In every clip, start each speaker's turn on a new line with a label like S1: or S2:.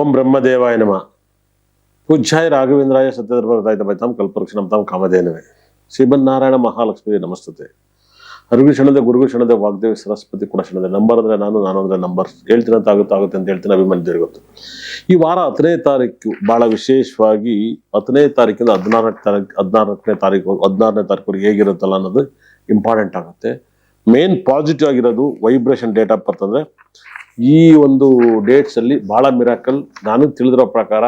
S1: ಓಂ ಬ್ರಹ್ಮದೇವಾಯ ನಮ. ಪೂಜ್ಯಾಯ ರಾಘವೇಂದ್ರಾಯ ಸತ್ಯಧರ್ಮದಾಯ ಕಲ್ಪವೃಕ್ಷ ಕಲ್ಪವೃಕ್ಷಣಂ ತಮ್ಮ ಕಾಮಧೇನವೇ. ಶ್ರೀಮನ್ನಾರಾಯಣ ಮಹಾಲಕ್ಷ್ಮಿ ನಮಸ್ತತೆ. ಹರಿವಿ ಕ್ಷಣದ ಗುರುಗು ಕ್ಷಣದ ವಾಗ್ದೇವಿ, ಸರಸ್ವತಿ ಕೂಡ ಕ್ಷಣದ ನಂಬರ್ ಅಂದ್ರೆ ನಾನು ನಾನು ಅಂದ್ರೆ ನಂಬರ್. ಹೇಳ್ತೀನಿ ಅಂತ ಆಗುತ್ತೆ ಆಗುತ್ತೆ ಅಂತ ಹೇಳ್ತೀನಿ ಅಭಿಮಾನಿ ಗೊತ್ತು. ಈ ವಾರ ಹತ್ತನೇ ತಾರೀಕು ಬಹಳ ವಿಶೇಷವಾಗಿ ಹತ್ತನೇ ತಾರೀಕಿಂದ ಹದಿನಾರನೇ ತಾರೀಕು ಹದಿನಾರನೇ ತಾರೀಕು ಹದಿನಾರನೇ ತಾರೀಕು ಹೇಗಿರುತ್ತಲ್ಲ ಅನ್ನೋದು ಇಂಪಾರ್ಟೆಂಟ್ ಆಗುತ್ತೆ. ಮೇನ್ ಪಾಸಿಟಿವ್ ಆಗಿರೋದು ವೈಬ್ರೇಷನ್ ಡೇಟ್ ಆಫ್ ಬರ್ತ್ ಅಂದ್ರೆ ಈ ಒಂದು ಡೇಟ್ಸ್ ಅಲ್ಲಿ ಬಹಳ ಮಿರಾಕಲ್ ನಾನು ತಿಳಿದಿರೋ ಪ್ರಕಾರ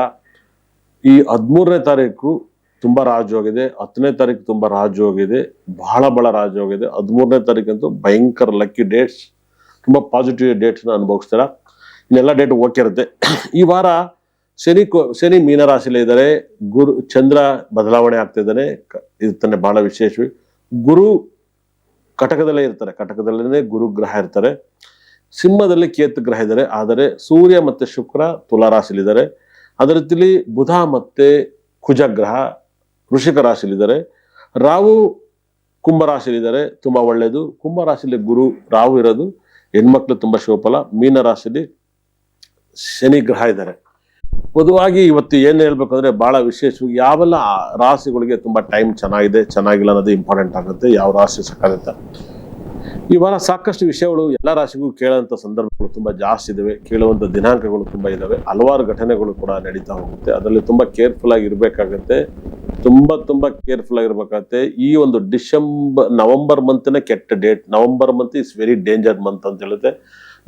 S1: ಈ ಹದಿಮೂರನೇ ತಾರೀಕು ತುಂಬಾ ರಾಜಯೋಗಿದೆ ಹತ್ತನೇ ತಾರೀಕು ತುಂಬಾ ರಾಜಯೋಗಿದೆ ಬಹಳ ಬಹಳ ರಾಜಯೋಗಿದೆ ಹದಿಮೂರನೇ ತಾರೀಕಂತೂ ಭಯಂಕರ ಲಕ್ಕಿ ಡೇಟ್ಸ್ ತುಂಬಾ ಪಾಸಿಟಿವ್ ಡೇಟ್ಸ್ ಅನುಭವಿಸ್ತಾರ? ಇನ್ನೆಲ್ಲ ಡೇಟ್ ಓಕೆ ಇರುತ್ತೆ. ಈ ವಾರ ಶನಿ ಶನಿ ಮೀನರಾಶಿಲಿ ಇದ್ದಾರೆ. ಗುರು, ಚಂದ್ರ ಬದಲಾವಣೆ ಆಗ್ತಿದ್ದಾನೆ ಕ- ಇದು ತಾನೆ ಬಹಳ ವಿಶೇಷವಿ. ಗುರು ಕಟಕದಲ್ಲೇ ಇರ್ತಾರೆ. ಕಟಕದಲ್ಲೇ ಗುರು ಗ್ರಹ ಇರ್ತಾರೆ. ಸಿಂಹದಲ್ಲಿ ಕೇತು ಗ್ರಹ ಇದ್ದಾರೆ. ಆದರೆ ಸೂರ್ಯ ಮತ್ತೆ ಶುಕ್ರ ತುಲಾ ರಾಶಿಲಿದ್ದಾರೆ ಅದರ ರೀತಿಲಿ ಬುಧ ಮತ್ತೆ ಕುಜ ಗ್ರಹ ವೃಷಿಕ ರಾಶಿಲಿದ್ದಾರೆ ರಾಹು ಕುಂಭರಾಶಿಲಿದ್ದಾರೆ ತುಂಬ ಒಳ್ಳೆಯದು ಕುಂಭರಾಶಿಲಿ ಗುರು ರಾಹು ಇರೋದು. ಹೆಣ್ಮಕ್ಳು ತುಂಬಾ ಮೀನ ರಾಶಿಲಿ ಶನಿ ಗ್ರಹ ಇದ್ದಾರೆ. ಪೊದುವಾಗಿ ಇವತ್ತು ಏನ್ ಹೇಳ್ಬೇಕಂದ್ರೆ ಬಹಳ ವಿಶೇಷವಾಗಿ ಯಾವೆಲ್ಲ ರಾಶಿಗಳಿಗೆ ತುಂಬಾ ಟೈಮ್ ಚೆನ್ನಾಗಿದೆ, ಚೆನ್ನಾಗಿಲ್ಲ ಅನ್ನೋದು ಇಂಪಾರ್ಟೆಂಟ್ ಆಗುತ್ತೆ. ಯಾವ ರಾಶಿ ಸಕಾಲಿತ ಈ ವಾರ ಸಾಕಷ್ಟು ವಿಷಯಗಳು ಎಲ್ಲ ರಾಶಿಗೂ ಕೇಳೋಂಥ ಸಂದರ್ಭಗಳು ತುಂಬ ಜಾಸ್ತಿ ಇದಾವೆ. ಕೇಳುವಂಥ ದಿನಾಂಕಗಳು ತುಂಬ ಇದ್ದಾವೆ ಹಲವಾರು ಘಟನೆಗಳು ಕೂಡ ನಡೀತಾ ಹೋಗುತ್ತೆ. ಅದರಲ್ಲಿ ತುಂಬ ಕೇರ್ಫುಲ್ ಆಗಿ ಇರಬೇಕಾಗತ್ತೆ. ತುಂಬ ತುಂಬ ಕೇರ್ಫುಲ್ ಆಗಿರ್ಬೇಕಾಗತ್ತೆ ಈ ಒಂದು ಡಿಸೆಂಬರ್, ನವೆಂಬರ್ ಮಂತ್ನ ಕೆಟ್ಟ date. November month is very danger month ಅಂತ ಹೇಳುತ್ತೆ.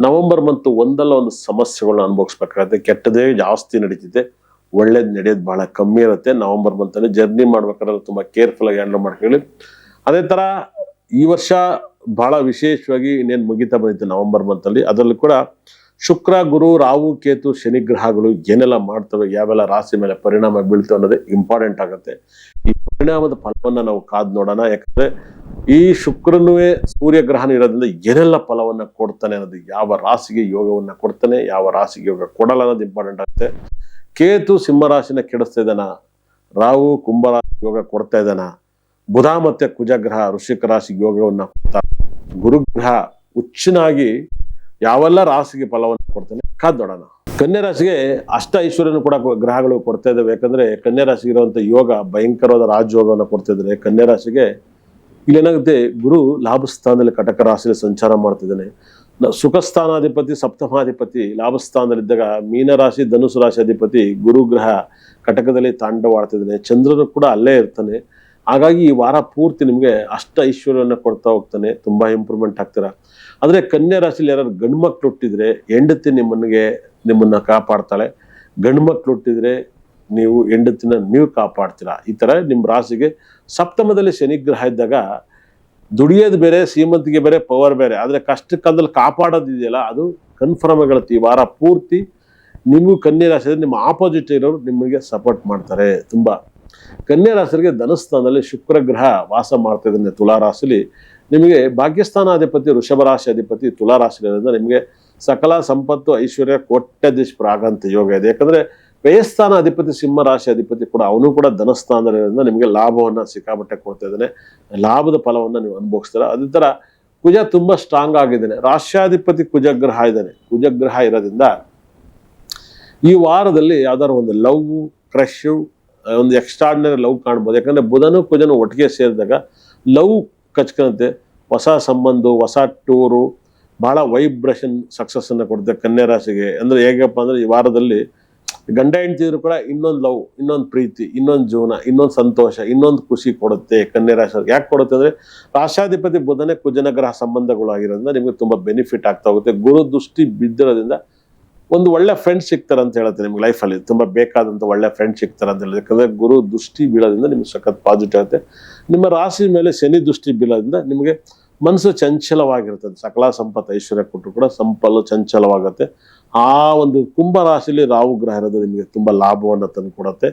S1: ನವೆಂಬರ್ ಮಂತ್ ಒಂದಲ್ಲ ಒಂದು ಸಮಸ್ಯೆಗಳನ್ನ ಅನುಭವಿಸ್ಬೇಕಾಗತ್ತೆ. ಕೆಟ್ಟದೇ ಜಾಸ್ತಿ ನಡೀತಿದೆ. ಒಳ್ಳೇದು ನಡೆಯೋದು ಬಹಳ ಕಮ್ಮಿ ಇರುತ್ತೆ. ನವೆಂಬರ್ ಮಂತ್ ಅಲ್ಲಿ ಜರ್ನಿ ಮಾಡ್ಬೇಕಾದ್ರೆ ತುಂಬ ಕೇರ್ಫುಲ್ ಆಗಿ ಹ್ಯಾಂಡಲ್ ಮಾಡ್ಕೊಳ್ಳಿ. ಅದೇ ತರ ಈ ವರ್ಷ ಬಹಳ ವಿಶೇಷವಾಗಿ ಇನ್ನೇನು ಮುಗಿತಾ ಬಂದಿತ್ತು ನವೆಂಬರ್ ಮಂತಲ್ಲಿ. ಅದರಲ್ಲೂ ಕೂಡ ಶುಕ್ರ, ಗುರು, ರಾಹು, ಕೇತು, ಶನಿ ಗ್ರಹಗಳು ಏನೆಲ್ಲ ಮಾಡ್ತವೆ, ಯಾವೆಲ್ಲ ರಾಶಿ ಮೇಲೆ ಪರಿಣಾಮ ಬೀಳ್ತವೆ ಅನ್ನೋದೇ ಇಂಪಾರ್ಟೆಂಟ್ ಆಗುತ್ತೆ. ಈ ಪರಿಣಾಮದ ಫಲವನ್ನ ನಾವು ಕಾದ್ ನೋಡೋಣ. ಯಾಕಂದ್ರೆ ಈ ಶುಕ್ರನುವೇ ಸೂರ್ಯ ಗ್ರಹಣ ಇರೋದ್ರಿಂದ ಏನೆಲ್ಲ ಫಲವನ್ನ ಕೊಡ್ತಾನೆ ಅನ್ನೋದು ಯಾವ ರಾಶಿಗೆ ಯೋಗವನ್ನ ಕೊಡ್ತಾನೆ, ಯಾವ ರಾಶಿಗೆ ಯೋಗ ಕೊಡಲ್ಲ ಅನ್ನೋದು ಇಂಪಾರ್ಟೆಂಟ್ ಆಗುತ್ತೆ. ಕೇತು ಸಿಂಹರಾಶಿನ ಕೆಡಿಸ್ತಾ ಇದ್ದಾನ? ರಾಹು ಕುಂಭರಾಶಿ ಯೋಗ ಕೊಡ್ತಾ ಇದ್ದಾನ? ಬುಧ ಮತ್ತೆ ಕುಜಗ್ರಹ ಋಷಿಕ ರಾಶಿಗೆ ಯೋಗವನ್ನ ಕೊಡ್ತಾ ಗುರುಗ್ರಹ ಉಚ್ಚನಾಗಿ ಯಾವೆಲ್ಲ ರಾಶಿಗೆ ಫಲವನ್ನು ಕೊಡ್ತಾನೆ? ಕಾದ್ ನೋಡೋಣ ಕನ್ಯಾ ರಾಶಿಗೆ ಅಷ್ಟ ಐಶ್ವರ್ಯನ ಕೂಡ ಗ್ರಹಗಳು ಕೊಡ್ತಾ ಇದ್ದಾವೆ ಯಾಕಂದ್ರೆ ಕನ್ಯಾ ರಾಶಿಗೆ ಇರುವಂತ ಯೋಗ, ಭಯಂಕರವಾದ ರಾಜಯೋಗವನ್ನು ಕೊಡ್ತಾ ಇದ್ದಾರೆ ಕನ್ಯಾ ರಾಶಿಗೆ ಇಲ್ಲೇನಾಗುತ್ತೆ ಗುರು ಲಾಭ ಸ್ಥಾನದಲ್ಲಿ ಕಟಕ ರಾಶಿಯಲ್ಲಿ ಸಂಚಾರ ಮಾಡ್ತಿದ್ದಾನೆ ಸುಖಸ್ಥಾನಾಧಿಪತಿ ಸುಖ ಸ್ಥಾನಾಧಿಪತಿ ಸಪ್ತಮಾಧಿಪತಿ ಲಾಭ ಸ್ಥಾನದಲ್ಲಿದ್ದಾಗ ಮೀನರಾಶಿ ಧನುಸು ರಾಶಿ ಅಧಿಪತಿ ಗುರುಗ್ರಹ ಕಟಕದಲ್ಲಿ ತಾಂಡವಾಡ್ತಿದ್ದಾನೆ ಚಂದ್ರನು ಕೂಡ ಅಲ್ಲೇ ಇರ್ತಾನೆ. ಹಾಗಾಗಿ ಈ ವಾರ ಪೂರ್ತಿ ನಿಮಗೆ ಅಷ್ಟ ಐಶ್ವರ್ಯವನ್ನು ಕೊಡ್ತಾ ಹೋಗ್ತಾನೆ, ತುಂಬ ಇಂಪ್ರೂವ್ಮೆಂಟ್ ಆಗ್ತೀರಾ? ಆದರೆ ಕನ್ಯಾ ರಾಶಿಲಿ ಯಾರು ಗಂಡು ಮಕ್ಕಳು ಹುಟ್ಟಿದ್ರೆ ಹೆಂಡತಿ ನಿಮ್ಮನಿಗೆ ನಿಮ್ಮನ್ನು ಕಾಪಾಡ್ತಾಳೆ. ಗಂಡು ಹುಟ್ಟಿದ್ರೆ ನೀವು ಹೆಂಡತಿನ ನೀವು ಕಾಪಾಡ್ತೀರಾ? ಈ ಥರ ನಿಮ್ಮ ರಾಶಿಗೆ ಸಪ್ತಮದಲ್ಲಿ ಶನಿಗ್ರಹ ಇದ್ದಾಗ ದುಡಿಯೋದು ಬೇರೆ, ಶ್ರೀಮಂತಿಗೆ ಬೇರೆ ಪವರ್ ಬೇರೆ. ಆದರೆ ಕಷ್ಟ ಕಾಲದಲ್ಲಿ ಕಾಪಾಡೋದಿದೆಯಲ್ಲ ಅದು ಕನ್ಫರ್ಮ್ ಆಗಿರುತ್ತೆ ಈ ವಾರ ಪೂರ್ತಿ ನಿಮಗೂ ಕನ್ಯಾ ರಾಶಿಯಲ್ಲಿ ನಿಮ್ಮ ಆಪೋಸಿಟ್ ಇರೋರು ನಿಮಗೆ ಸಪೋರ್ಟ್ ಮಾಡ್ತಾರೆ. ತುಂಬಾ ಕನ್ಯಾ ರಾಶಿಗೆ ಧನಸ್ಥಾನದಲ್ಲಿ ಶುಕ್ರ ಗ್ರಹ ವಾಸ ಮಾಡ್ತಾ ಇದ್ದಾನೆ ತುಲಾ ರಾಶಿಲಿ ನಿಮಗೆ ಭಾಗ್ಯಸ್ಥಾನಾಧಿಪತಿ ವೃಷಭ ರಾಶಿ ಅಧಿಪತಿ ತುಲಾ ರಾಶಿಯಿಂದ ನಿಮಗೆ ಸಕಲ ಸಂಪತ್ತು, ಐಶ್ವರ್ಯ ಕೋಟ್ಯಾಧೀಶ್ವರ ಪ್ರಾಗಂತ ಯೋಗ ಇದೆ. ಯಾಕಂದ್ರೆ ವ್ಯಯಸ್ಥಾನ ಅಧಿಪತಿ ಸಿಂಹ ರಾಶಿ ಅಧಿಪತಿ ಕೂಡ ಅವನು ಕೂಡ ಧನಸ್ಥಾನದಿಂದ ನಿಮಗೆ ಲಾಭವನ್ನು ಸಿಕ್ಕಾಪಟ್ಟೆ ಕೊಡ್ತಾ ಇದ್ದಾನೆ. ಲಾಭದ ಫಲವನ್ನು ನೀವು ಅನುಭವಿಸ್ತೀರ? ಅದೇ ಥರ ಕುಜ ತುಂಬ ಸ್ಟ್ರಾಂಗ್ ಆಗಿದ್ದಾನೆ. ರಾಷ್ಟ್ರಾಧಿಪತಿ ಕುಜಗ್ರಹ ಇದ್ದಾನೆ. ಕುಜಗ್ರಹ ಇರೋದ್ರಿಂದ ಈ ವಾರದಲ್ಲಿ ಯಾವ್ದಾದ್ರು ಒಂದು ಲವ್, ಕ್ರಶ್ ಒಂದು ಎಕ್ಸ್ಟ್ರಾರ್ಡಿನರಿ ಲವ್ ಕಾಣ್ಬೋದು. ಯಾಕಂದರೆ ಬುಧನು ಕುಜನು ಒಟ್ಟಿಗೆ ಸೇರಿದಾಗ ಲವ್ ಕಚ್ಕೊಂತೆ, ಹೊಸ ಸಂಬಂಧ, ಹೊಸ ಟೂರು ಭಾಳ ವೈಬ್ರೇಷನ್ ಸಕ್ಸಸ್ಸನ್ನು ಕೊಡುತ್ತೆ ಕನ್ಯಾ ರಾಶಿಗೆ ಅಂದರೆ ಹೇಗಪ್ಪ ಅಂದರೆ ಈ ವಾರದಲ್ಲಿ ಗಂಡ ಹೆಂಡ್ತಿದ್ರು ಕೂಡ ಇನ್ನೊಂದು ಲವ್, ಇನ್ನೊಂದು ಪ್ರೀತಿ, ಇನ್ನೊಂದು ಜೀವನ, ಇನ್ನೊಂದು ಸಂತೋಷ, ಇನ್ನೊಂದು ಖುಷಿ ಕೊಡುತ್ತೆ ಕನ್ಯಾ ರಾಶಿ ಯಾಕೆ ಕೊಡುತ್ತೆ ಅಂದರೆ ರಾಷ್ಟ್ರಾಧಿಪತಿ ಬುಧನೇ ಕುಜನ ಗ್ರಹ ಸಂಬಂಧಗಳು ಆಗಿರೋದ್ರಿಂದ ನಿಮಗೆ ತುಂಬ ಬೆನಿಫಿಟ್ ಆಗ್ತಾ ಹೋಗುತ್ತೆ. ಗುರು ದೃಷ್ಟಿ ಬಿದ್ದಿರೋದ್ರಿಂದ ಒಂದು ಒಳ್ಳೆ ಫ್ರೆಂಡ್ ಸಿಗ್ತಾರೆ ಅಂತ ಹೇಳುತ್ತೆ ನಿಮ್ಗೆ ಲೈಫಲ್ಲಿ ತುಂಬಾ ಬೇಕಾದಂತ ಒಳ್ಳೆ ಫ್ರೆಂಡ್ ಸಿಗ್ತಾರೆ ಅಂತ ಹೇಳಿದ್ರೆ ಯಾಕಂದ್ರೆ ಗುರು ದೃಷ್ಟಿ ಬೀಳೋದ್ರಿಂದ ನಿಮ್ಗೆ ಸಖತ್ ಪಾಸಿಟಿವ್ ಆಗುತ್ತೆ. ನಿಮ್ಮ ರಾಶಿ ಮೇಲೆ ಶನಿ ದೃಷ್ಟಿ ಬೀಳೋದ್ರಿಂದ ನಿಮಗೆ ಮನಸ್ಸು ಚಂಚಲವಾಗಿರ್ತದೆ. ಸಕಲ ಸಂಪತ್ತು ಐಶ್ವರ್ಯ ಕೊಟ್ಟರು ಕೂಡ ಸಂಪಲ್ಲು ಚಂಚಲವಾಗುತ್ತೆ. ಆ ಒಂದು ಕುಂಭ ರಾಶಿಯಲ್ಲಿ ರಾಹು ಗ್ರಹ ಇರೋದು ನಿಮಗೆ ತುಂಬ ಲಾಭವನ್ನು ತಂದು ಕೊಡುತ್ತೆ.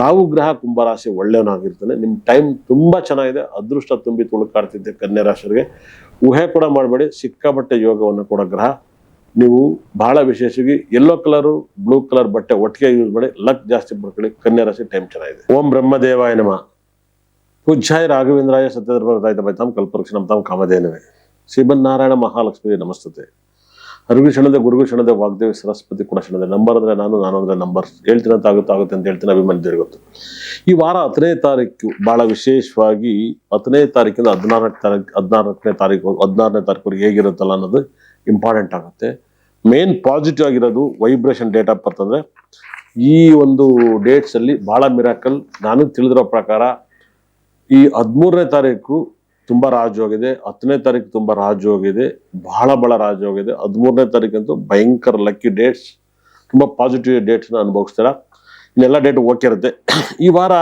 S1: ರಾಹು ಗ್ರಹ ಕುಂಭ ರಾಶಿ ಒಳ್ಳೆಯವನಾಗಿರ್ತಾನೆ. ನಿಮ್ಮ ಟೈಮ್ ತುಂಬ ಚೆನ್ನಾಗಿದೆ. ಅದೃಷ್ಟ ತುಂಬಿ ತುಳುಕಾಡ್ತಿದ್ದೆ ಕನ್ಯಾ ರಾಶಿಯವರಿಗೆ. ಊಹೆ ಕೂಡ ಮಾಡಬೇಡಿ. ಸಿಕ್ಕಾಪಟ್ಟೆ ಯೋಗವನ್ನು ಕೂಡ ಗ್ರಹ. ನೀವು ಬಹಳ ವಿಶೇಷವಾಗಿ ಯೆಲ್ಲೋ ಕಲರು ಬ್ಲೂ ಕಲರ್ ಬಟ್ಟೆ ಒಟ್ಟಿಗೆ ಯೂಸ್ ಮಾಡಿ ಲಕ್ ಜಾಸ್ತಿ ಬರ್ಕೊಳ್ಳಿ ಕನ್ಯಾ ರಾಶಿ ಟೈಮ್ ಚೆನ್ನಾಗಿದೆ. ಓಂ ಬ್ರಹ್ಮದೇವಾಯ ನಮ. ಪೂಜ್ಯಾಯ ರಾಘವೇಂದ್ರಾಯ ಸತ್ಯದ್ರಾಯ ತಮ್ಮ ಕಲ್ಪವೃಕ್ಷ ನಮ್ಮ ತಮ್ಮ ಕಾಮಧೇನವೇ. ಶ್ರೀಮನ್ನಾರಾಯಣ ಮಹಾಲಕ್ಷ್ಮಿ ನಮಸ್ತತೆ. ಅರಿವಿ ಕ್ಷಣದ ಗುರುಗು ಕ್ಷಣದ ವಾಗ್ದೇವಿ ಸರಸ್ವತಿ ಕೂಡ ಕ್ಷಣದ ನಂಬರ್ ಅಂದ್ರೆ ನಾನು ನಾನು ಅಂದ್ರೆ ನಂಬರ್ ಹೇಳ್ತೀನಿ ಅಂತ ಆಗುತ್ತೆ ಆಗುತ್ತೆ ಅಂತ ಹೇಳ್ತೀನಿ ಅಭಿಮಾನಿ ಗೊತ್ತು. ಈ ವಾರ ಹತ್ತನೇ ತಾರೀಕು ಬಹಳ ವಿಶೇಷವಾಗಿ ಹತ್ತನೇ ತಾರೀಕಿಂದ ಹದಿನಾರನೇ ತಾರೀಕು ಹದಿನಾರನೇ ತಾರೀಕು ಹದಿನಾರನೇ ತಾರೀಕು ಹೇಗಿರುತ್ತಲ್ಲ ಅನ್ನೋದು ಇಂಪಾರ್ಟೆಂಟ್ ಆಗುತ್ತೆ. ಮೇನ್ ಪಾಸಿಟಿವ್ ಆಗಿರೋದು ವೈಬ್ರೇಷನ್ ಡೇಟ್ ಆಫ್ ಬರ್ತ್ ಅಂದ್ರೆ ಈ ಒಂದು ಡೇಟ್ಸ್ ಅಲ್ಲಿ ಬಹಳ ಮಿರಾಕಲ್ ನಾನು ತಿಳಿದಿರೋ ಪ್ರಕಾರ, ಈ ಹದಿಮೂರನೇ ತಾರೀಕು ತುಂಬಾ ರಾಜಯೋಗಿದೆ ಹತ್ತನೇ ತಾರೀಕು ತುಂಬಾ ರಾಜಯೋಗಿದೆ ಬಹಳ ಬಹಳ ರಾಜಯೋಗಿದೆ ಹದಿಮೂರನೇ ತಾರೀಕಂತೂ ಭಯಂಕರ ಲಕ್ಕಿ ಡೇಟ್ಸ್ ತುಂಬಾ ಪಾಸಿಟಿವ್ ಡೇಟ್ಸ್ನ ಅನುಭವಿಸ್ತೀರ? ಇನ್ನೆಲ್ಲ ಡೇಟ್ ಓಕೆ ಇರುತ್ತೆ. ಈ ವಾರ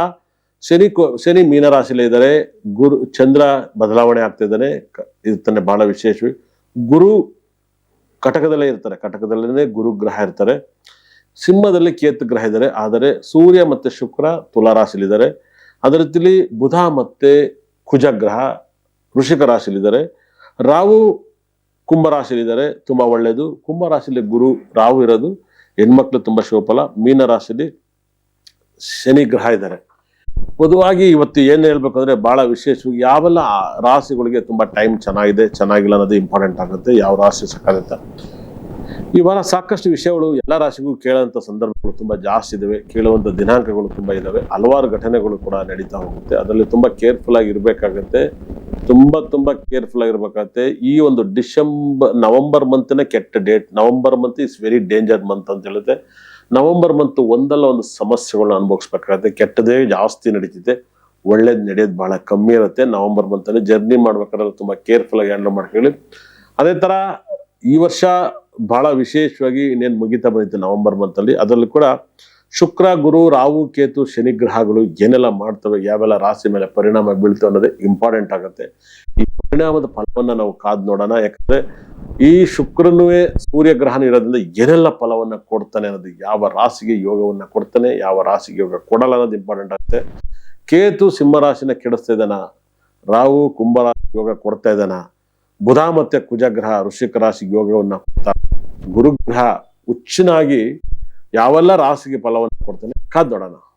S1: ಶನಿ ಕೋ- ಶನಿ ಮೀನರಾಶಿಲೇ ಇದ್ದಾರೆ. ಗುರು, ಚಂದ್ರ ಬದಲಾವಣೆ ಆಗ್ತಾ ಇದ್ದಾನೆ. ಇದು ತಾನೆ ಬಹಳ ವಿಶೇಷ ಗುರು ಕಟಕದಲ್ಲೇ ಇರ್ತಾರೆ. ಕಟಕದಲ್ಲೇ ಗುರು ಗ್ರಹ ಇರ್ತಾರೆ. ಸಿಂಹದಲ್ಲಿ ಕೇತು ಗ್ರಹ ಇದ್ದಾರೆ. ಆದರೆ ಸೂರ್ಯ ಮತ್ತೆ ಶುಕ್ರ ತುಲಾ ರಾಶಿಲಿದ್ದಾರೆ ಅದರ ರೀತಿಲಿ ಬುಧ ಮತ್ತೆ ಕುಜ ಗ್ರಹ ವೃಷಿಕ ರಾಶಿಲಿದ್ದಾರೆ ರಾವು ಕುಂಭ ತುಂಬ ಒಳ್ಳೆಯದು ಕುಂಭ ರಾಶಿಲಿ ಗುರು ರಾವು ಇರೋದು. ಹೆಣ್ಮಕ್ಳು ತುಂಬಾ ಶುಭಫಲ ಮೀನ ರಾಶಿಲಿ ಶನಿ ಗ್ರಹ ಇದ್ದಾರೆ. பொதுವಾಗಿ ಇವತ್ತು ಏನು ಹೇಳ್ಬೇಕಂದ್ರೆ ಬಹಳ ವಿಶೇಷವಾಗಿ ಯಾವೆಲ್ಲ ರಾಶಿಗಳಿಗೆ ತುಂಬಾ ಟೈಮ್ ಚೆನ್ನಾಗಿದೆ, ಚೆನ್ನಾಗಿಲ್ಲ ಅನ್ನೋದು ಇಂಪಾರ್ಟೆಂಟ್ ಆಗುತ್ತೆ, ಯಾವ ರಾಶಿ ಸಕ್ಕಾಗುತ್ತೆ ಈ ವಾರ ಸಾಕಷ್ಟು ವಿಷಯಗಳು ಎಲ್ಲ ರಾಶಿಗೂ ಕೇಳುವಂತ ಸಂದರ್ಭಗಳು ತುಂಬಾ ಜಾಸ್ತಿ ಇದಾವೆ. ಕೇಳುವಂತ ದಿನಾಂಕಗಳು ತುಂಬಾ ಇದಾವೆ. ಹಲವಾರು ಘಟನೆಗಳು ಕೂಡ ನಡೀತಾ ಹೋಗುತ್ತೆ. ಅದರಲ್ಲಿ ತುಂಬಾ ಕೇರ್ಫುಲ್ ಆಗಿ ಇರ್ಬೇಕಾಗತ್ತೆ. ತುಂಬಾ ತುಂಬಾ ಕೇರ್ಫುಲ್ ಆಗಿರ್ಬೇಕಾಗತ್ತೆ ಈ ಒಂದು ಡಿಸೆಂಬರ್, ನವೆಂಬರ್ ಮಂತ್ನೇ ಕೆಟ್ಟ date November month is very danger month ಅಂತ ಹೇಳುತ್ತೆ. ನವೆಂಬರ್ ಮಂತು ಒಂದಲ್ಲ ಒಂದು ಸಮಸ್ಯೆಗಳನ್ನ ಅನುಭವಿಸ್ಬೇಕಾಗತ್ತೆ. ಕೆಟ್ಟದೇ ಜಾಸ್ತಿ ನಡೀತಿದೆ. ಒಳ್ಳೇದು ನಡೆಯೋದು ಬಹಳ ಕಮ್ಮಿ ಇರುತ್ತೆ. ನವೆಂಬರ್ ಮಂತ್ ಅಲ್ಲಿ ಜರ್ನಿ ಮಾಡ್ಬೇಕಾದ್ರೆ ತುಂಬಾ ಕೇರ್ಫುಲ್ ಆಗಿ ಹ್ಯಾಂಡಲ್ ಮಾಡ್ಕೊಳ್ಳಿ ಅದೇ ತರ ಈ ವರ್ಷ ಬಹಳ ವಿಶೇಷವಾಗಿ ಇನ್ನೇನು ಮುಗಿತಾ ಬಂದಿತ್ತು ನವೆಂಬರ್ ಮಂತಲ್ಲಿ. ಅದರಲ್ಲಿ ಕೂಡ ಶುಕ್ರ, ಗುರು, ರಾಹು, ಕೇತು, ಶನಿ ಗ್ರಹಗಳು ಏನೆಲ್ಲ ಮಾಡ್ತವೆ, ಯಾವೆಲ್ಲ ರಾಶಿ ಮೇಲೆ ಪರಿಣಾಮ ಬೀಳ್ತವೆ ಅನ್ನೋದೇ ಇಂಪಾರ್ಟೆಂಟ್ ಆಗುತ್ತೆ. ಈ ಪರಿಣಾಮದ ಫಲವನ್ನ ನಾವು ಕಾದ್ ನೋಡೋಣ. ಯಾಕಂದ್ರೆ ಈ ಶುಕ್ರನುವೇ ಸೂರ್ಯ ಗ್ರಹಣ ಇರೋದ್ರಿಂದ ಏನೆಲ್ಲ ಫಲವನ್ನ ಕೊಡ್ತಾನೆ ಅನ್ನೋದು ಯಾವ ರಾಶಿಗೆ ಯೋಗವನ್ನ ಕೊಡ್ತಾನೆ, ಯಾವ ರಾಶಿಗೆ ಯೋಗ ಕೊಡಲ್ಲ ಅನ್ನೋದು ಇಂಪಾರ್ಟೆಂಟ್ ಆಗುತ್ತೆ. ಕೇತು ಸಿಂಹ ರಾಶಿನ ಕೆಡಿಸ್ತಾ ಇದ್ದಾನ? ರಾಹು, ಕುಂಭ ರಾಶಿ ಯೋಗ ಕೊಡ್ತಾ ಇದ್ದಾನ? ಬುಧ ಮತ್ತೆ ಕುಜಗ್ರಹ ಗ್ರಹ ರಾಶಿ ರಾಶಿಗೆ ಯೋಗವನ್ನ ಕೊಡ್ತಾ ಗುರುಗ್ರಹ ಹುಚ್ಚನಾಗಿ ಯಾವೆಲ್ಲ ರಾಸಿಗೆ ಫಲವನ್ನು ಕೊಡ್ತಾನೆ ಕಾದ್ ನೋಡೋಣ.